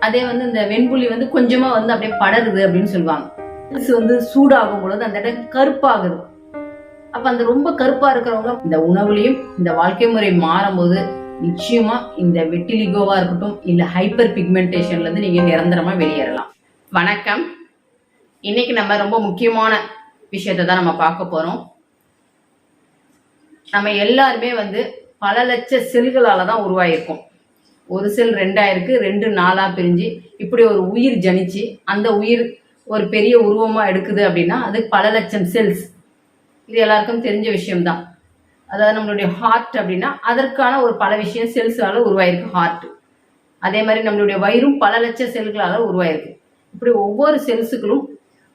அதே வந்து இந்த வெண்புள்ளி வந்து கொஞ்சமா வந்து அப்படியே படருது அப்படின்னு சொல்லுவாங்க. வந்து சூடாகும் பொழுது அந்த இடம் கருப்பாகுது. அப்ப அந்த ரொம்ப கருப்பா இருக்கிறவங்க இந்த உணவுலையும் இந்த வாழ்க்கை முறை மாறும்போது நிச்சயமா இந்த வெட்டிலிகோவா இருக்கட்டும் இல்ல ஹைப்பர் பிக்மெண்டேஷன்ல இருந்து நீங்க நிரந்தரமா வெளியேறலாம். வணக்கம். இன்னைக்கு நம்ம ரொம்ப முக்கியமான விஷயத்த தான் நம்ம பார்க்க போறோம். நம்ம எல்லாருமே வந்து பல லட்ச செல்களால தான் உருவாயிருக்கோம். ஒரு செல் ரெண்டாயிருக்கு ரெண்டு நாளாக பிரிஞ்சு இப்படி ஒரு உயிர் ஜனிச்சு அந்த உயிர் ஒரு பெரிய உருவமாக எடுக்குது அப்படின்னா அது பல லட்சம் செல்ஸ் இது எல்லாருக்கும் தெரிஞ்ச விஷயம்தான். அதாவது நம்மளுடைய ஹார்ட் அப்படின்னா அதற்கான ஒரு பல விஷயம் செல்ஸால் உருவாயிருக்கு ஹார்ட் அதே மாதிரி நம்மளுடைய வயிறும் பல லட்ச செல்களால் உருவாயிருக்கு. இப்படி ஒவ்வொரு செல்ஸுகளும்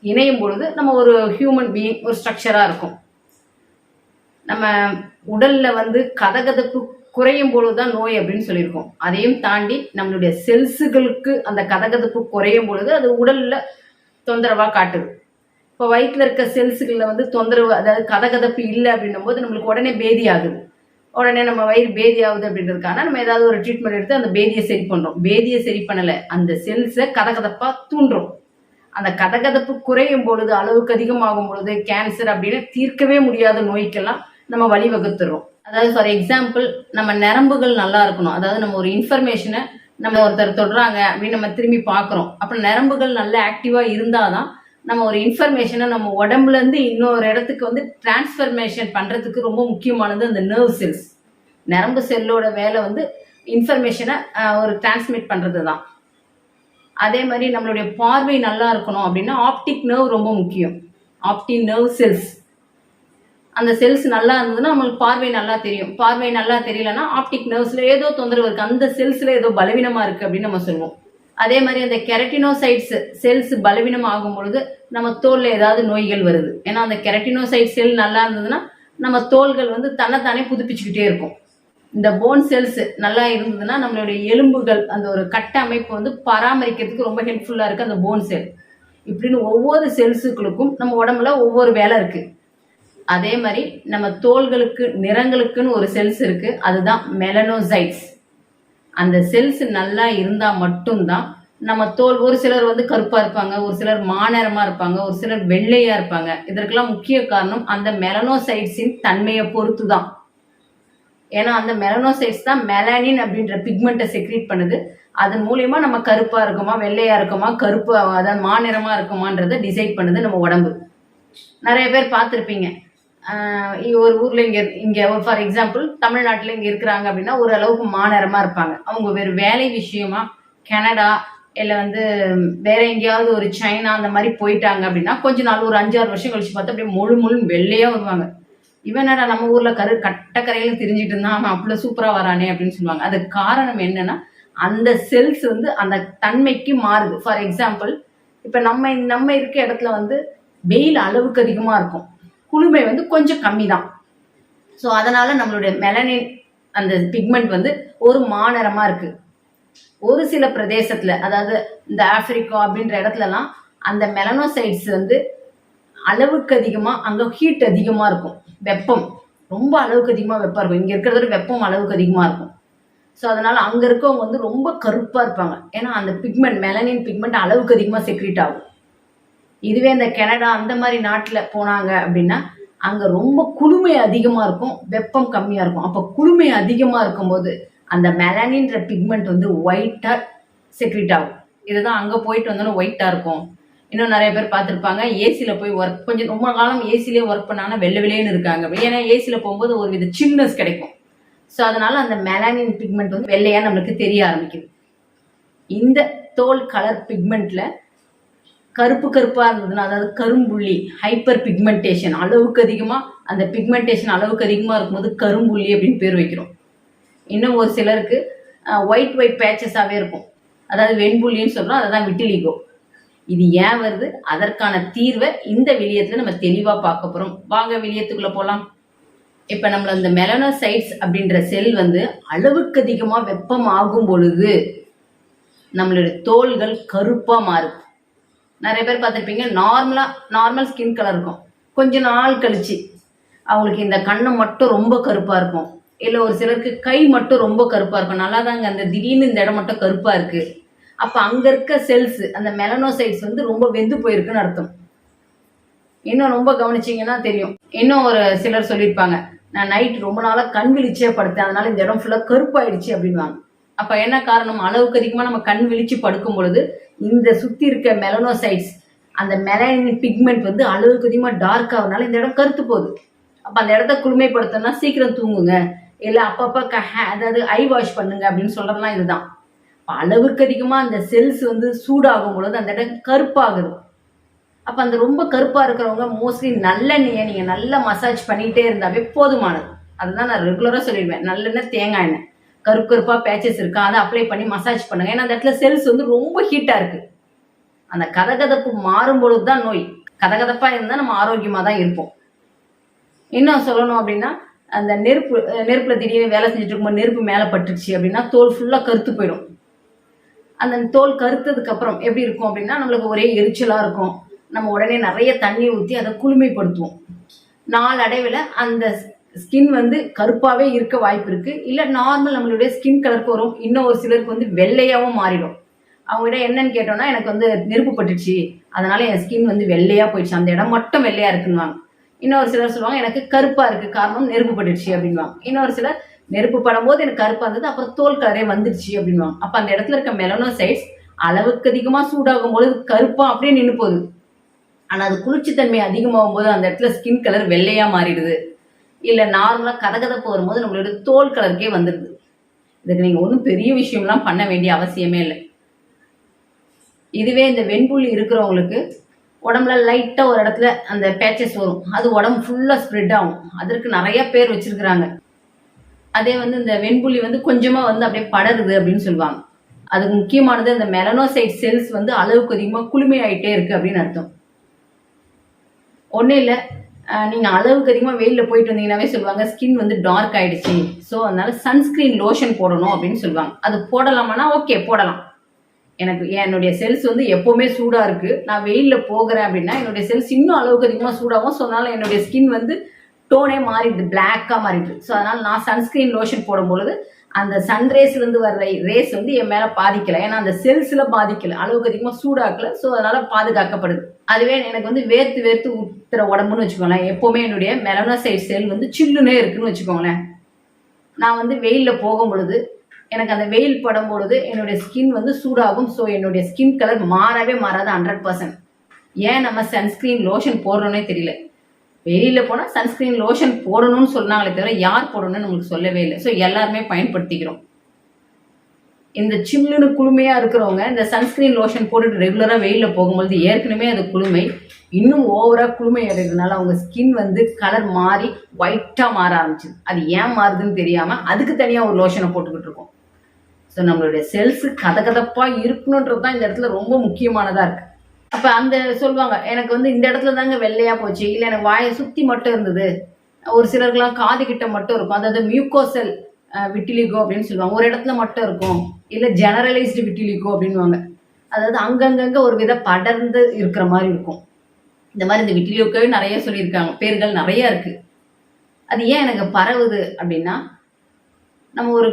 இணையும் பொழுது நம்ம ஒரு ஹியூமன் பீயிங் ஒரு ஸ்ட்ரக்சராக இருக்கும். நம்ம உடலில் வந்து கதகதப்பு குறையும் பொழுது தான் நோய் அப்படின்னு சொல்லியிருக்கோம். அதையும் தாண்டி நம்மளுடைய செல்ஸுகளுக்கு அந்த கதகதப்பு குறையும் பொழுது அது உடல்ல தொந்தரவா காட்டுது. இப்போ வயிற்றுல இருக்க செல்ஸுகளில் வந்து தொந்தரவு அதாவது கதகதப்பு இல்லை அப்படின்னும் போது நம்மளுக்கு உடனே பேதி ஆகுது. உடனே நம்ம வயிறு பேதி ஆகுது அப்படின்றதுக்கான நம்ம ஏதாவது ஒரு ட்ரீட்மெண்ட் எடுத்து அந்த பேதியை சரி பண்ணுறோம் பேதியை சரி பண்ணலை அந்த செல்ஸை கதகதப்பாக தூண்டுறோம். அந்த கதகதப்பு குறையும் பொழுது அளவுக்கு அதிகமாகும் பொழுது கேன்சர் அப்படின்னு தீர்க்கவே முடியாத நோய்க்கெல்லாம் நம்ம வழிவகுத்துறோம். அதாவது ஃபார் எக்ஸாம்பிள் நம்ம நரம்புகள் நல்லா இருக்கணும். அதாவது நம்ம ஒரு இன்ஃபர்மேஷனை நம்ம ஒருத்தர் தொடுறாங்க அப்படின்னு நம்ம திரும்பி பார்க்குறோம். அப்போ நரம்புகள் நல்ல ஆக்டிவாக இருந்தாதான் நம்ம ஒரு இன்ஃபர்மேஷனை நம்ம உடம்புலேருந்து இன்னொரு இடத்துக்கு வந்து டிரான்ஸ்ஃபர்மேஷன் பண்ணுறதுக்கு ரொம்ப முக்கியமானது அந்த நர்வ் செல்ஸ் நரம்பு செல்லோட வேலை வந்து இன்ஃபர்மேஷனை ஒரு டிரான்ஸ்மிட் பண்ணுறது தான் அதே மாதிரி நம்மளுடைய பார்வை நல்லா இருக்கணும் அப்படின்னா ஆப்டிக் நர்வ் ரொம்ப முக்கியம். ஆப்டிக் நர்வ் செல்ஸ் அந்த செல்ஸ் நல்லா இருந்ததுன்னா நம்மளுக்கு பார்வை நல்லா தெரியும். பார்வை நல்லா தெரியலன்னா ஆப்டிக் நர்வ்ஸ்ல ஏதோ தொந்தரவு இருக்கு. அந்த செல்ஸ்ல ஏதோ பலவீனமா இருக்கு அப்படின்னு நம்ம சொல்லுவோம். அதே மாதிரி அந்த கெரட்டினோசைட்ஸ் செல்ஸ் பலவீனம் ஆகும் பொழுது நம்ம தோல்ல ஏதாவது நோய்கள் வருது. ஏன்னா அந்த கெரட்டினோசைட் செல் நல்லா இருந்ததுன்னா நம்ம தோள்கள் வந்து தன்னைத்தானே புதுப்பிச்சுக்கிட்டே இருக்கும். இந்த போன் செல்ஸ் நல்லா இருந்ததுன்னா நம்மளுடைய எலும்புகள் அந்த ஒரு கட்ட அமைப்பு வந்து பராமரிக்கிறதுக்கு ரொம்ப ஹெல்ப்ஃபுல்லா இருக்கு அந்த போன் செல் இப்படின்னு ஒவ்வொரு செல்ஸுகளுக்கும் நம்ம உடம்புல ஒவ்வொரு வேலை இருக்கு. அதே மாதிரி நம்ம தோள்களுக்கு நிறங்களுக்குன்னு ஒரு செல்ஸ் இருக்கு. அதுதான் மெலனோசைட்ஸ் அந்த செல்ஸ் நல்லா இருந்தா மட்டும்தான் நம்ம தோல் ஒரு சிலர் வந்து கருப்பா இருப்பாங்க ஒரு சிலர் மாநிறமா இருப்பாங்க ஒரு சிலர் வெள்ளையா இருப்பாங்க. இதற்கெல்லாம் முக்கிய காரணம் அந்த மெலனோசைட்ஸின் தன்மையை பொறுத்து தான் ஏன்னா அந்த மெலனோசைட்ஸ் தான் மெலனின் அப்படின்ற பிக்மெண்ட்டை செக்ரீட் பண்ணுது. அதன் மூலயமா நம்ம கருப்பா இருக்குமா வெள்ளையா இருக்குமா கருப்பு அதாவது மாநிறமா இருக்குமான்றதை டிசைட் பண்ணுது நம்ம உடம்பு. நிறைய பேர் பார்த்துருப்பீங்க. ஒரு ஊர்ல இங்க இங்க ஃபார் எக்ஸாம்பிள் தமிழ்நாட்டுல இங்க இருக்கிறாங்க அப்படின்னா ஓரளவுக்கு மாநிறமா இருப்பாங்க. அவங்க வேறு வேலை விஷயமா கனடா இல்லை வந்து வேற எங்கேயாவது ஒரு சைனா அந்த மாதிரி போயிட்டாங்க அப்படின்னா கொஞ்ச நாள் ஒரு அஞ்சாறு வருஷம் கழிச்சு பார்த்தா அப்படியே முழு முழு வெள்ளையா வருவாங்க. இவன் என்னடா நம்ம ஊர்ல கரு கட்டக்கரையில திரிஞ்சிட்டு இருந்தான் அவன் அவ்வளவு சூப்பரா வரானே அப்படின்னு சொல்லுவாங்க. அதுக்கு காரணம் என்னன்னா அந்த செல்ஸ் வந்து அந்த தன்மைக்கு மாறுது. ஃபார் எக்ஸாம்பிள் இப்ப நம்ம நம்ம இருக்க இடத்துல வந்து வெயில் அளவுக்கு அதிகமா இருக்கும். குளுமை வந்து கொஞ்சம் கம்மி தான் ஸோ அதனால நம்மளுடைய மெலனின் அந்த பிக்மெண்ட் வந்து ஒரு மாநிறமா இருக்கு. ஒரு சில பிரதேசத்துல அதாவது இந்த ஆப்பிரிக்கா அப்படின்ற இடத்துலலாம் அந்த மெலனோசைட்ஸ் வந்து அளவுக்கு அதிகமா அங்க ஹீட் அதிகமா இருக்கும். வெப்பம். ரொம்ப அளவுக்கு அதிகமா வெப்பம் இருக்கும். இங்க இருக்கிறத விட வெப்பம் அளவுக்கு அதிகமா இருக்கும். ஸோ அதனால அங்க இருக்கவங்க வந்து ரொம்ப கருப்பா இருப்பாங்க. ஏன்னா அந்த பிக்மெண்ட் மெலனின் பிக்மெண்ட் அளவுக்கு அதிகமா செக்ரீட் ஆகும். இதுவே இந்த கனடா அந்த மாதிரி நாட்டில் போனாங்க அப்படின்னா அங்கே ரொம்ப குளுமை அதிகமாக இருக்கும் வெப்பம் கம்மியாக இருக்கும். அப்போ குளுமை அதிகமாக இருக்கும்போது அந்த மெலானின்ற பிக்மெண்ட் வந்து ஒயிட்டாக செக்ரிட் ஆகும். இதுதான் அங்கே போயிட்டு வந்தோன்னா ஒயிட்டாக இருக்கும். இன்னும் நிறைய பேர் பார்த்துருப்பாங்க ஏசியில் போய் ஒர்க் கொஞ்சம் ரொம்ப காலம் ஏசிலே ஒர்க் பண்ணாங்கன்னா வெள்ளை வெளியேன்னு இருக்காங்க. ஏன்னா ஏசியில் போகும்போது ஒரு வித சின்னஸ் கிடைக்கும். ஸோ அதனால அந்த மெலானின் பிக்மெண்ட் வந்து வெள்ளையாக நம்மளுக்கு தெரிய ஆரம்பிக்குது. இந்த தோல் கலர் பிக்மெண்ட்ல கருப்பு கருப்பா இருந்ததுன்னா அதாவது கரும்புள்ளி ஹைப்பர் பிக்மெண்டேஷன் அளவுக்கு அதிகமா அந்த பிக்மெண்டேஷன் அளவுக்கு அதிகமா இருக்கும்போது கரும்புள்ளி அப்படின்னு பேர் வைக்கிறோம். இன்னும் ஒரு சிலருக்கு ஒயிட் ஒயிட் பேச்சஸாவே இருக்கும். அதாவது வெண்புள்ளின்னு சொல்றோம் அதுதான் விட்டிலிகோ இது ஏன் வருது? அதற்கான தீர்வை இந்த விலியத்துல நம்ம தெளிவா பார்க்க போறோம். வாங்க விலியத்துக்குள்ள போலாம். இப்ப நம்மள அந்த மெலனோசைட்ஸ் அப்படின்ற செல் வந்து அளவுக்கு அதிகமா வெப்பம் ஆகும் பொழுது நம்மளுடைய தோள்கள் கருப்பா மாறுது நிறைய பேர் பார்த்துருப்பீங்க நார்மலாக நார்மல் ஸ்கின் கலர் இருக்கும். கொஞ்ச நாள் கழிச்சு அவங்களுக்கு இந்த கண்ணு மட்டும் ரொம்ப கருப்பாக இருக்கும். இல்லை ஒரு சிலருக்கு கை மட்டும் ரொம்ப கருப்பாக இருக்கும். நல்லா தாங்க அந்த திடீர்னு இந்த இடம் மட்டும் கருப்பாக இருக்குது அப்போ அங்கே இருக்க செல்ஸ் அந்த மெலனோசைட்ஸ் வந்து ரொம்ப வெந்து போயிருக்குன்னு அர்த்தம். இன்னும் ரொம்ப கவனிச்சிங்கன்னா தெரியும். இன்னும் ஒரு சிலர் சொல்லியிருப்பாங்க நான் நைட் ரொம்ப நாளாக கண் விழிச்சே படுத்தேன் அதனால இந்த இடம் ஃபுல்லாக கருப்பாயிடுச்சு அப்படின்வாங்க அப்போ என்ன காரணம்? அளவுக்கு அதிகமாக நம்ம கண் விழிச்சு படுக்கும் பொழுது இந்த சுற்றி இருக்க மெலனோசைட்ஸ் அந்த மெலனின் பிக்மெண்ட் வந்து அளவுக்கு அதிகமாக டார்க் ஆகுனால இந்த இடம் கருத்து போகுது. அப்போ அந்த இடத்த குளுமைப்படுத்தணும்னா சீக்கிரம் தூங்குங்க. இல்லை அப்பப்போ க ஹே- அதாவது ஐ வாஷ் பண்ணுங்க அப்படின்னு சொல்கிறதுலாம் இதுதான். அளவுக்கு அதிகமாக அந்த செல்ஸ் வந்து சூடாகும் பொழுது அந்த இடம் கருப்பாகுது. அப்போ அந்த ரொம்ப கருப்பாக இருக்கிறவங்க மோஸ்ட்லி நல்லெண்ணெயை நீங்கள் நல்லா மசாஜ் பண்ணிகிட்டே இருந்தாவே போதுமானது. அதுதான் நான் ரெகுலராக சொல்லிடுவேன். நல்லெண்ணெய் தேங்காய் எண்ணெய். கருப்பு கருப்பாக பேச்சஸ் இருக்கா? அதை அப்ளை பண்ணி மசாஜ் பண்ணுங்க. ஏன்னா அந்த இடத்துல செல்ஸ் வந்து ரொம்ப ஹீட்டாக இருக்குது அந்த கதகதப்பு மாறும்பொழுது தான் நோய். கதகதப்பாக இருந்தால் நம்ம ஆரோக்கியமாக தான் இருப்போம். இன்னும் சொல்லணும் அப்படின்னா அந்த நெருப்பு நெருப்பில் நெருப்புல திடீர்னு வேலை செஞ்சுட்டு இருக்கும்போது நெருப்பு மேலே பட்டுருச்சு அப்படின்னா தோல் ஃபுல்லாக கருத்து போயிடும். அந்த தோல் கருத்ததுக்கு அப்புறம் எப்படி இருக்கும் அப்படின்னா நம்மளுக்கு ஒரே எரிச்சலாக இருக்கும். நம்ம உடனே நிறைய தண்ணி ஊற்றி அதை குளுமைப்படுத்துவோம். நாளடைவில் அந்த ஸ்கின் வந்து கருப்பாகவே இருக்க வாய்ப்பு இருக்குது இல்லை நார்மல் நம்மளுடைய ஸ்கின் கலருக்கு வரும். இன்னும் ஒரு சிலருக்கு வந்து வெள்ளையாகவும் மாறிடும். அவங்ககிட்ட என்னன்னு கேட்டோம்னா எனக்கு வந்து நெருப்பு பட்டுச்சு அதனால என் ஸ்கின் வந்து வெள்ளையா போயிடுச்சு. அந்த இடம் மட்டும் வெள்ளையா இருக்குன்னுவாங்க. இன்னொரு சிலர் சொல்லுவாங்க எனக்கு கருப்பா இருக்கு காரணம் நெருப்பு பட்டுச்சு அப்படின்வாங்க இன்னொரு சிலர் நெருப்பு படும்போது எனக்கு கருப்பா இருந்தது அப்புறம் தோல் கலரே வந்துடுச்சு அப்படின்வாங்க அப்ப அந்த இடத்துல இருக்க மெலனோசைட்ஸ் அளவுக்கு அதிகமா சூடாகும் பொழுது கருப்பா அப்படியே நின்று போகுது. ஆனா அது குளிர்ச்சித்தன்மை அதிகமாகும் போது அந்த இடத்துல ஸ்கின் கலர் வெள்ளையா மாறிடுது. இல்ல நார்மலா கதகதப்பு வரும்போது நம்மளோட தோல் கலருக்கே வந்துடுது இதுக்கு நீங்க ஒன்றும் பெரிய விஷயம்லாம் பண்ண வேண்டிய அவசியமே இல்லை. இதுவே இந்த வெண்புள்ளி இருக்கிறவங்களுக்கு உடம்புல லைட்டாக ஒரு இடத்துல அந்த பேச்சஸ் வரும். அது உடம்பு ஃபுல்லாக ஸ்ப்ரெட் ஆகும். அதற்கு நிறைய பேர் வச்சிருக்கிறாங்க. அதே வந்து இந்த வெண்புள்ளி வந்து கொஞ்சமாக வந்து அப்படியே படருது அப்படின்னு சொல்லுவாங்க. அதுக்கு முக்கியமானது அந்த மெலனோசைட் செல்ஸ் வந்து அளவுக்கு அதிகமாக குளுமையாயிட்டே இருக்கு அப்படின்னு அர்த்தம். ஒன்றும் இல்லை நீங்கள் அளவுக்கு அதிகமாக வெயிலில் போயிட்டு வந்தீங்கன்னாவே சொல்லுவாங்க ஸ்கின் வந்து டார்க் ஆயிடுச்சு. ஸோ அதனால சன்ஸ்கிரீன் லோஷன் போடணும் அப்படின்னு சொல்லுவாங்க. அது போடலாமான்னா ஓகே போடலாம். எனக்கு என்னுடைய செல்ஸ் வந்து எப்போவுமே சூடாக இருக்குது நான் வெயிலில் போகிறேன் அப்படின்னா என்னுடைய செல்ஸ் இன்னும் அளவுக்கு அதிகமாக சூடாகும். ஸோ அதனால் என்னுடைய ஸ்கின் வந்து டோனே மாறிடுது பிளாக்காக மாறிடுது. ஸோ அதனால் நான் சன்ஸ்கிரீன் லோஷன் போடும்பொழுது அந்த சன்ரேஸ்லேருந்து வர்ற ரேஸ் வந்து என் மேலே பாதிக்கலை. ஏன்னா அந்த செல்ஸில் பாதிக்கலை. அளவுக்கு அதிகமாக சூடாக்கல. ஸோ அதனால் பாதுகாக்கப்படுது. அதுவே எனக்கு வந்து வேர்த்து வேர்த்து ஊத்துற உடம்புன்னு வச்சுக்கோங்களேன். எப்பவுமே என்னுடைய மெலனோசைட் செல் வந்து சில்லுனே இருக்குன்னு வச்சுக்கோங்களேன். நான் வந்து வெயிலில் போகும் பொழுது எனக்கு அந்த வெயில் படும் பொழுது என்னுடைய ஸ்கின் வந்து சூடாகும். ஸோ என்னுடைய ஸ்கின் கலர் மாறவே மாறாது ஹண்ட்ரட் பர்சன்ட் ஏன் நம்ம சன்ஸ்கிரீன் லோஷன் போடுறோன்னே தெரியல. வெளியில் போனால் சன்ஸ்கிரீன் லோஷன் போடணும்னு சொன்னாங்களே தவிர யார் போடணும்னு நம்மளுக்கு சொல்லவே இல்லை. ஸோ எல்லாருமே பயன்படுத்திக்கிறோம். இந்த சில்லுன்னு குளுமையாக இருக்கிறவங்க இந்த சன்ஸ்கிரீன் லோஷன் போட்டுட்டு ரெகுலராக வெயிலில் போகும்பொழுது ஏற்கனவே அது குளுமை. இன்னும் ஓவராக குளுமை அடைகிறதுனால அவங்க ஸ்கின் வந்து கலர் மாறி ஒயிட்டாக மாற ஆரம்பிச்சிது. அது ஏன் மாறுதுன்னு தெரியாமல் அதுக்கு தனியாக ஒரு லோஷனை போட்டுக்கிட்டு இருக்கோம். ஸோ நம்மளுடைய செல்ஸு கதகதப்பாக இருக்கணுன்றது தான் இந்த இடத்துல ரொம்ப முக்கியமானதாக இருக்குது அப்போ அந்த சொல்லுவாங்க எனக்கு வந்து இந்த இடத்துல தாங்க வெள்ளையாக போச்சு இல்லை எனக்கு வாயை சுற்றி மட்டும் இருந்தது. ஒரு சிலருக்குலாம் காது கிட்ட மட்டும் இருக்கும். அதாவது மியூக்கோசல் விட்டிலிகோ அப்படின்னு சொல்லுவாங்க. ஒரு இடத்துல மட்டும் இருக்கும். இல்லை ஜெனரலைஸ்டு விட்டிலிகோ அப்படின்வாங்க அதாவது அங்கங்கங்க ஒரு வித படர்ந்து இருக்கிற மாதிரி இருக்கும். இந்த மாதிரி இந்த விட்டிலியோக்கவே நிறைய சொல்லியிருக்காங்க. பேர்கள் நிறைய இருக்கு. அது ஏன் எனக்கு பரவுது அப்படின்னா நம்ம ஒரு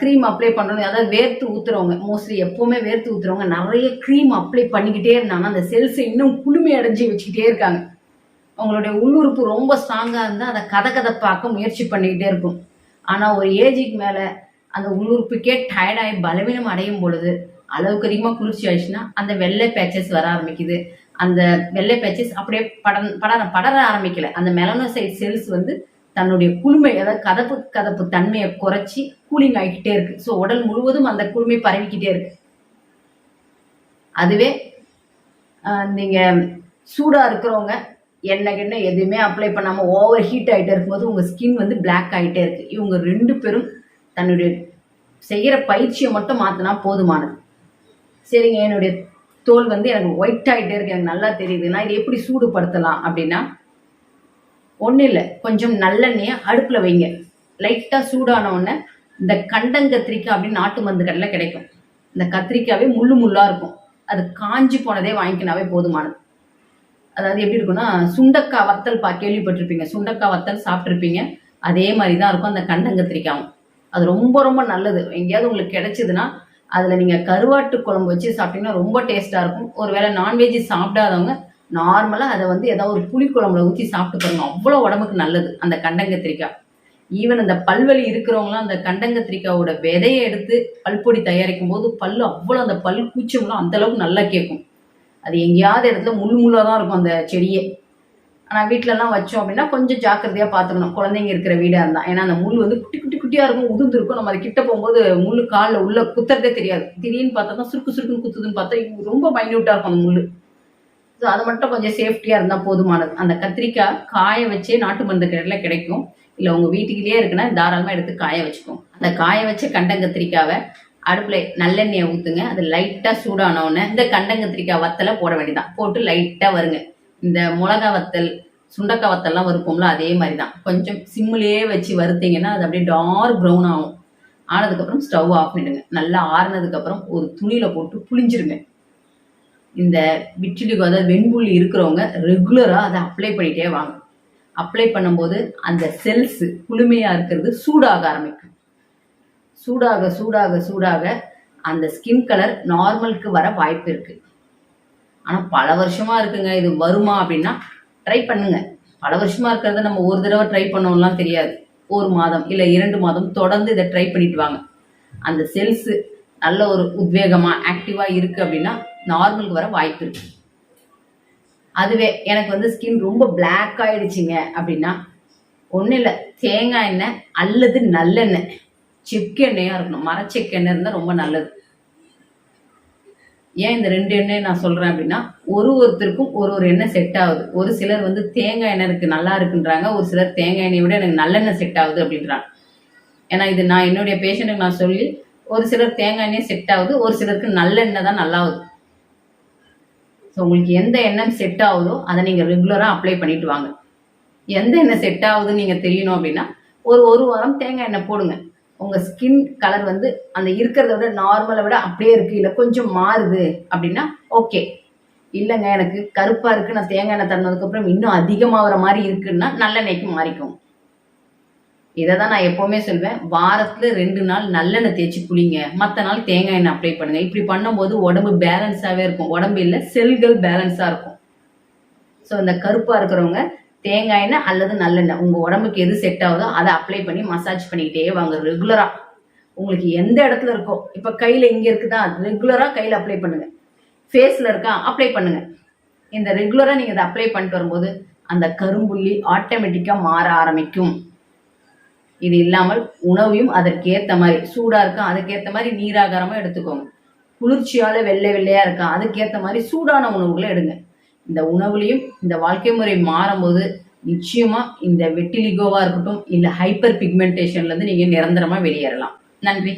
க்ரீம் அப்ளை பண்ணுறோம் அதாவது வேர்த்து ஊற்றுறவங்க மோஸ்ட்லி எப்போவுமே வேர்த்து ஊற்றுறவங்க நிறைய க்ரீம் அப்ளை பண்ணிக்கிட்டே இருந்தாங்கன்னா அந்த செல்ஸை இன்னும் குளுமை அடைஞ்சி வச்சுக்கிட்டே இருக்காங்க. அவங்களுடைய உள்ளுறுப்பு ரொம்ப ஸ்ட்ராங்காக இருந்தால் அதை கதை கதை பார்க்க முயற்சி பண்ணிக்கிட்டே இருக்கும். ஆனால் ஒரு ஏஜுக்கு மேலே அந்த உள்ளுறுப்புக்கே டயர்டாகி பலவீனம் அடையும் பொழுது அளவுக்கு அதிகமாக குளிர்ச்சி ஆயிடுச்சுன்னா அந்த வெள்ளை பேச்சஸ் வர ஆரம்பிக்குது. அந்த வெள்ளை பேச்சஸ் அப்படியே பட படர படர ஆரம்பிக்கல. அந்த மெலனோசைட் செல்ஸ் வந்து தன்னுடைய குளுமை அதாவது கதப்பு கதப்பு தன்மையை குறைச்சி கூலிங் ஆகிக்கிட்டே இருக்கு. ஸோ உடல் முழுவதும் அந்த குளுமை பரவிக்கிட்டே இருக்கு. அதுவே நீங்க சூடா இருக்கிறவங்க எண்ணெய் கிண்ணெய் எதுவுமே அப்ளை பண்ணாம ஓவர் ஹீட் ஆகிட்டே இருக்கும்போது உங்க ஸ்கின் வந்து பிளாக் ஆகிட்டே இருக்கு. இவங்க ரெண்டு பேரும் தன்னுடைய செய்கிற பயிற்சியை மட்டும் மாற்றினா போதுமானது. சரிங்க என்னுடைய தோல் வந்து எனக்கு ஒயிட் ஆகிட்டே இருக்கு. எனக்கு நல்லா தெரியுது. நான் இதை எப்படி சூடுபடுத்தலாம் அப்படின்னா ஒன்றும் இல்லை. கொஞ்சம் நல்லெண்ணெயை அடுப்பில் வைங்க. லைட்டாக சூடான உடனே இந்த கண்டங்கத்திரிக்காய் அப்படின்னு நாட்டு மருந்து கடையில் கிடைக்கும். இந்த கத்திரிக்காவே முள்ளு முள்ளாக இருக்கும். அது காஞ்சி போனதே வாங்கிக்கினாவே போதுமானது. அதாவது எப்படி இருக்கும்னா சுண்டக்காய் வத்தல் பா கேள்விப்பட்டிருப்பீங்க. சுண்டக்காய் வத்தல் சாப்பிட்ருப்பீங்க அதே மாதிரி தான் இருக்கும் அந்த கண்டங்கத்திரிக்காவும். அது ரொம்ப ரொம்ப நல்லது. எங்கேயாவது உங்களுக்கு கிடைச்சதுன்னா அதில் நீங்கள் கருவாட்டு குழம்பு வச்சு சாப்பிட்டீங்கன்னா ரொம்ப டேஸ்ட்டாக இருக்கும். ஒருவேளை நான்வெஜ் சாப்பிடாதவங்க நார்மலாக அதை வந்து ஏதாவது ஒரு புளிக்குழம்புல ஊற்றி சாப்பிட்டு பாருங்க. அவ்வளோ உடம்புக்கு நல்லது அந்த கண்டங்கத்திரிக்காய். ஈவன் அந்த பல்வலி இருக்கிறவங்களாம் அந்த கண்டங்கத்திரிக்காவோட விதையை எடுத்து பல்பொடி தயாரிக்கும் போது பல் அவ்வளோ அந்த பல் கூச்சம்லாம் அந்த அளவுக்கு நல்லா கேட்கும். அது எங்கேயாவது இடத்துல முள் முள்ளாக தான் இருக்கும் அந்த செடியே. ஆனால் வீட்டிலலாம் வச்சோம் அப்படின்னா கொஞ்சம் ஜாக்கிரதையாக பார்த்துக்கணும் குழந்தைங்க இருக்கிற வீடாக இருந்தால் ஏன்னா அந்த முள் வந்து குட்டி குட்டி குட்டியாக இருக்கும் உதிர்ந்து இருக்கும் நம்ம அது கிட்ட போகும்போது முள் காலில் உள்ள குத்துறதே தெரியாது. திடீர்னு பார்த்தா தான் சுருக்கு சுருக்குன்னு குத்துதுன்னு பார்த்தா ரொம்ப மைன்யூட்டாக இருக்கும் அந்த முள் ஸோ அது மட்டும் கொஞ்சம் சேஃப்டியாக இருந்தால் போதுமானது. அந்த கத்திரிக்காய் காய வச்சே நாட்டு மருந்து கடையில் கிடைக்கும். இல்லை உங்கள் வீட்டுக்குள்ளேயே இருக்குன்னா தாராளமாக எடுத்து காய வச்சுக்கோங்க அந்த காய வச்ச கண்டங்கத்திரிக்காவை அடுப்பில் நல்லெண்ணெயை ஊற்றுங்க அது லைட்டாக சூடான உடனே இந்த கண்டங்கத்திரிக்காய் வத்தலை போட வேண்டியதான் போட்டு லைட்டாக வருங்க. இந்த மிளகா வத்தல் சுண்டக்காய் வத்தல்லாம் வறுப்போம்ல அதே மாதிரி தான் கொஞ்சம் சிம்மிலேயே வச்சு வறுத்தீங்கன்னா அது அப்படியே டார்க் ப்ரௌன் ஆகும். ஆனதுக்கப்புறம் ஸ்டவ் ஆஃப் பண்ணிடுங்க. நல்லா ஆறுனதுக்கப்புறம் ஒரு துணியில் போட்டு புளிஞ்சிருங்க இந்த விட்டிலிக்கு அதாவது வெண்புள்ளி இருக்கிறவங்க ரெகுலராக அதை அப்ளை பண்ணிகிட்டே வாங்க. அப்ளை பண்ணும்போது அந்த செல்ஸு குளுமையாக இருக்கிறது சூடாக ஆரம்பிக்கும். சூடாக சூடாக சூடாக அந்த ஸ்கின் கலர் நார்மலுக்கு வர வாய்ப்பு இருக்குது ஆனால் பல வருஷமாக இருக்குங்க இது வருமா அப்படின்னா ட்ரை பண்ணுங்க. பல வருஷமாக இருக்கிறத நம்ம ஒரு தடவை ட்ரை பண்ணோம்லாம் தெரியாது. ஒரு மாதம் இல்லை இரண்டு மாதம் தொடர்ந்து இதை ட்ரை பண்ணிட்டு வாங்க. அந்த செல்ஸு நல்ல ஒரு உத்வேகமாக ஆக்டிவாக இருக்குது அப்படின்னா நார்மலுக்கு வர வாய்ப்பு இருக்குது அதுவே எனக்கு வந்து ஸ்கின் ரொம்ப பிளாக் ஆயிடுச்சுங்க அப்படின்னா ஒன்றும் இல்லை தேங்காய் எண்ணெய் அல்லது நல்லெண்ணெய். செக்கெண்ணெயாக இருக்கணும். மரச்செக்கெண்ணெய் இருந்தால் ரொம்ப நல்லது. ஏன் இந்த ரெண்டு எண்ணெய் நான் சொல்கிறேன் அப்படின்னா ஒரு ஒருத்தருக்கும் ஒரு ஒரு எண்ணெய் செட் ஆகுது. ஒரு சிலர் வந்து தேங்காய் எண்ணெய் இருக்குது நல்லா இருக்குன்றாங்க. ஒரு சிலர் தேங்காய் எண்ணெயை விட எனக்கு நல்லெண்ணெய் செட் ஆகுது அப்படின்றாங்க. ஏன்னா இது நான் என்னுடைய பேஷண்ட்டுக்கு நான் சொல்லி ஒரு சிலர் தேங்காய் எண்ணெய் செட் ஆகுது ஒரு சிலருக்கு நல்லெண்ணெய் தான் நல்லாகுது. ஸோ உங்களுக்கு எந்த எண்ணம் செட் ஆகுதோ அதை நீங்கள் ரெகுலராக அப்ளை பண்ணிட்டு வாங்க. எந்த எண்ணெய் செட் ஆகுதுன்னு நீங்கள் தெரியணும் அப்படின்னா ஒரு ஒரு வாரம் தேங்காய் எண்ணெய் போடுங்க. உங்கள் ஸ்கின் கலர் வந்து அந்த இருக்கிறத விட நார்மலை விட அப்படியே இருக்குது இல்லை கொஞ்சம் மாறுது அப்படின்னா ஓகே இல்லைங்க எனக்கு கருப்பாக இருக்குது நான் தேங்காய் எண்ணெய் தந்ததுக்கப்புறம் இன்னும் அதிகமாகிற மாதிரி இருக்குன்னா நல்லெண்ணெய்க்கு மாறிக்கும் இதை தான் நான் எப்போவுமே சொல்வேன். வாரத்தில் ரெண்டு நாள் நல்லெண்ணெய் தேய்ச்சி குளிங்க. மற்ற நாள் தேங்காய் எண்ணெய் அப்ளை பண்ணுங்க. இப்படி பண்ணும்போது உடம்பு பேலன்ஸாகவே இருக்கும். உடம்பு இல்லை செல்கள் பேலன்ஸாக இருக்கும். ஸோ இந்த கருப்பாக இருக்கிறவங்க தேங்காய் எண்ணெய் அல்லது நல்லெண்ணெய் உங்கள் உடம்புக்கு எது செட் ஆகுதோ அதை அப்ளை பண்ணி மசாஜ் பண்ணிக்கிட்டே வாங்க. ரெகுலராக உங்களுக்கு எந்த இடத்துல இருக்கோ இப்போ கையில் இங்கே இருக்குதா ரெகுலராக கையில் அப்ளை பண்ணுங்க. ஃபேஸில் இருக்கா அப்ளை பண்ணுங்க. இந்த ரெகுலராக நீங்கள் இதை அப்ளை பண்ணிட்டு வரும்போது அந்த கரும்புள்ளி ஆட்டோமேட்டிக்காக மாற ஆரம்பிக்கும். இது இல்லாமல் உணவையும் அதற்கேற்ற மாதிரி சூடாக இருக்கா அதுக்கேற்ற மாதிரி நீராகாரமாக எடுத்துக்கோங்க. குளிர்ச்சியால் வெள்ளை வெள்ளையாக இருக்கா அதுக்கேற்ற மாதிரி சூடான உணவுகளை எடுங்க. இந்த உணவுலையும் இந்த வாழ்க்கை முறை மாறும்போது நிச்சயமாக இந்த வெட்டிலிகோவாக இருக்கட்டும் இல்லை ஹைப்பர் பிக்மெண்டேஷன்லேருந்து நீங்கள் நிரந்தரமாக வெளியேறலாம். நன்றி.